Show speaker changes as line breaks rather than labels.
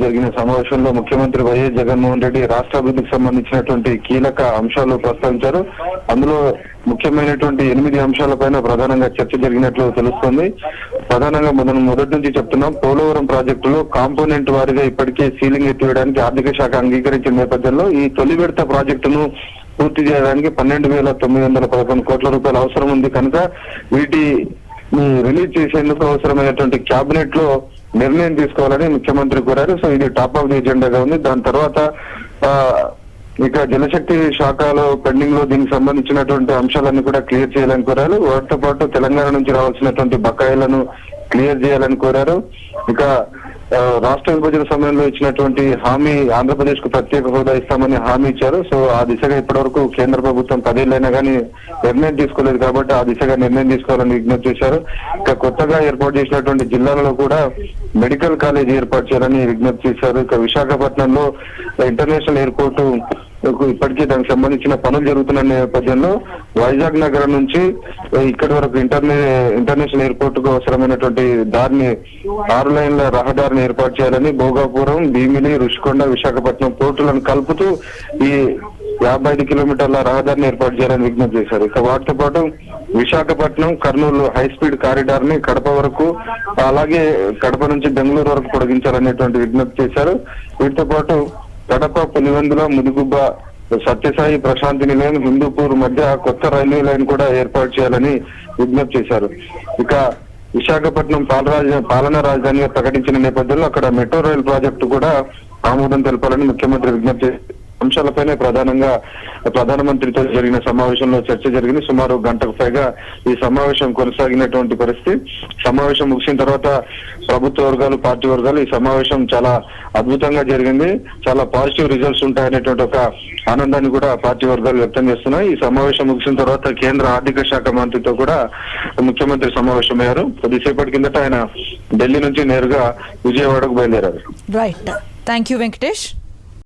జరిగిన సమావేశంలో ముఖ్యమంత్రి వైఎస్ జగన్మోహన్ రెడ్డి రాష్ట్రాభివృద్ధికి సంబంధించినటువంటి కీలక అంశాలు ప్రస్తావించారు. అందులో ముఖ్యమైనటువంటి ఎనిమిది అంశాలపైన ప్రధానంగా చర్చ జరిగినట్లు తెలుస్తోంది. ప్రధానంగా మనం మొదటి నుంచి చెప్తున్నాం పోలవరం ప్రాజెక్టులో కాంపోనెంట్ వారిగా ఇప్పటికే సీలింగ్ ఎత్తివేయడానికి ఆర్థిక శాఖ అంగీకరించిన నేపథ్యంలో ఈ తొలి విడత ప్రాజెక్టును పూర్తి చేయడానికి పన్నెండు వేల తొమ్మిది వందల పదకొండు కోట్ల రూపాయలు అవసరం ఉంది. కనుక వీటి రిలీజ్ చేసేందుకు అవసరమైనటువంటి క్యాబినెట్లో నిర్ణయం తీసుకోవాలని ముఖ్యమంత్రి కోరారు. సో ఇది టాప్ ఆఫ్ ది ఎజెండాగా ఉంది. దాని తర్వాత ఇక జలశక్తి శాఖలో పెండింగ్లో దీనికి సంబంధించినటువంటి అంశాలన్నీ కూడా క్లియర్ చేయాలని కోరారు. వాటితో పాటు తెలంగాణ నుంచి రావాల్సినటువంటి బకాయిలను క్లియర్ చేయాలని కోరారు. ఇక రాష్ట్ర విభజన సమయంలో ఇచ్చినటువంటి హామీ ఆంధ్రప్రదేశ్కు ప్రత్యేక హోదా ఇస్తామని హామీ ఇచ్చారు. సో ఆ దిశగా ఇప్పటివరకు కేంద్ర ప్రభుత్వం పదేళ్ళైనా కానీ నిర్ణయం తీసుకోలేదు కాబట్టి ఆ దిశగా నిర్ణయం తీసుకోవాలని విజ్ఞప్తి చేశారు. ఇక కొత్తగా ఏర్పాటు చేసినటువంటి జిల్లాలలో కూడా మెడికల్ కాలేజ్ ఏర్పాటు చేయాలని విజ్ఞప్తి చేశారు. ఇక విశాఖపట్నంలో ఇంటర్నేషనల్ ఎయిర్పోర్టు ఇప్పటికీ దానికి సంబంధించిన పనులు జరుగుతున్న నేపథ్యంలో వైజాగ్ నగరం నుంచి ఇక్కడి వరకు ఇంటర్నే ఇంటర్నేషనల్ ఎయిర్పోర్ట్కు అవసరమైనటువంటి దారిని ఆరు లైన్ల రహదారిని ఏర్పాటు చేయాలని భోగాపురం భీమిలి రుషికొండ విశాఖపట్నం పోర్టులను కలుపుతూ ఈ యాభై ఐదు కిలోమీటర్ల రహదారిని ఏర్పాటు చేయాలని విజ్ఞప్తి చేశారు. ఇక వాటితో పాటు విశాఖపట్నం కర్నూలు హై స్పీడ్ కారిడార్ని కడప వరకు అలాగే కడప నుంచి బెంగళూరు వరకు పొడిగించాలనేటువంటి విజ్ఞప్తి చేశారు. వీటితో పాటు కడప పులివెందుల ముదిగుబ్బ సత్యసాయి ప్రశాంతి నిలయం హిందూపూర్ మధ్య కొత్త రైల్వే లైన్ కూడా ఏర్పాటు చేయాలని విజ్ఞప్తి చేశారు ఇక విశాఖపట్నం పాలరాజ పాలనా రాజధానిగా ప్రకటించిన నేపథ్యంలో అక్కడ మెట్రో రైల్ ప్రాజెక్టు కూడా ఆమోదం తెలపాలని ముఖ్యమంత్రి విజ్ఞప్తి చేశారు. అంశాలపైనే ప్రధానంగా ప్రధానమంత్రితో జరిగిన సమావేశంలో చర్చ జరిగింది. సుమారు గంటకు పైగా ఈ సమావేశం కొనసాగినటువంటి పరిస్థితి. సమావేశం ముగిసిన తర్వాత ప్రభుత్వ వర్గాలు పార్టీ వర్గాలు ఈ సమావేశం చాలా అద్భుతంగా జరిగింది. చాలా పాజిటివ్ రిజల్ట్స్ ఉంటాయనేటువంటి ఒక ఆనందాన్ని కూడా పార్టీ వర్గాలు వ్యక్తం చేస్తున్నాయి. ఈ సమావేశం ముగిసిన తర్వాత కేంద్ర ఆర్థిక శాఖ మంత్రితో కూడా ముఖ్యమంత్రి సమావేశమయ్యారు. కొద్దిసేపటి కిందట ఆయన ఢిల్లీ నుంచి నేరుగా విజయవాడకు బయలుదేరారు.
Right thank you Venkatesh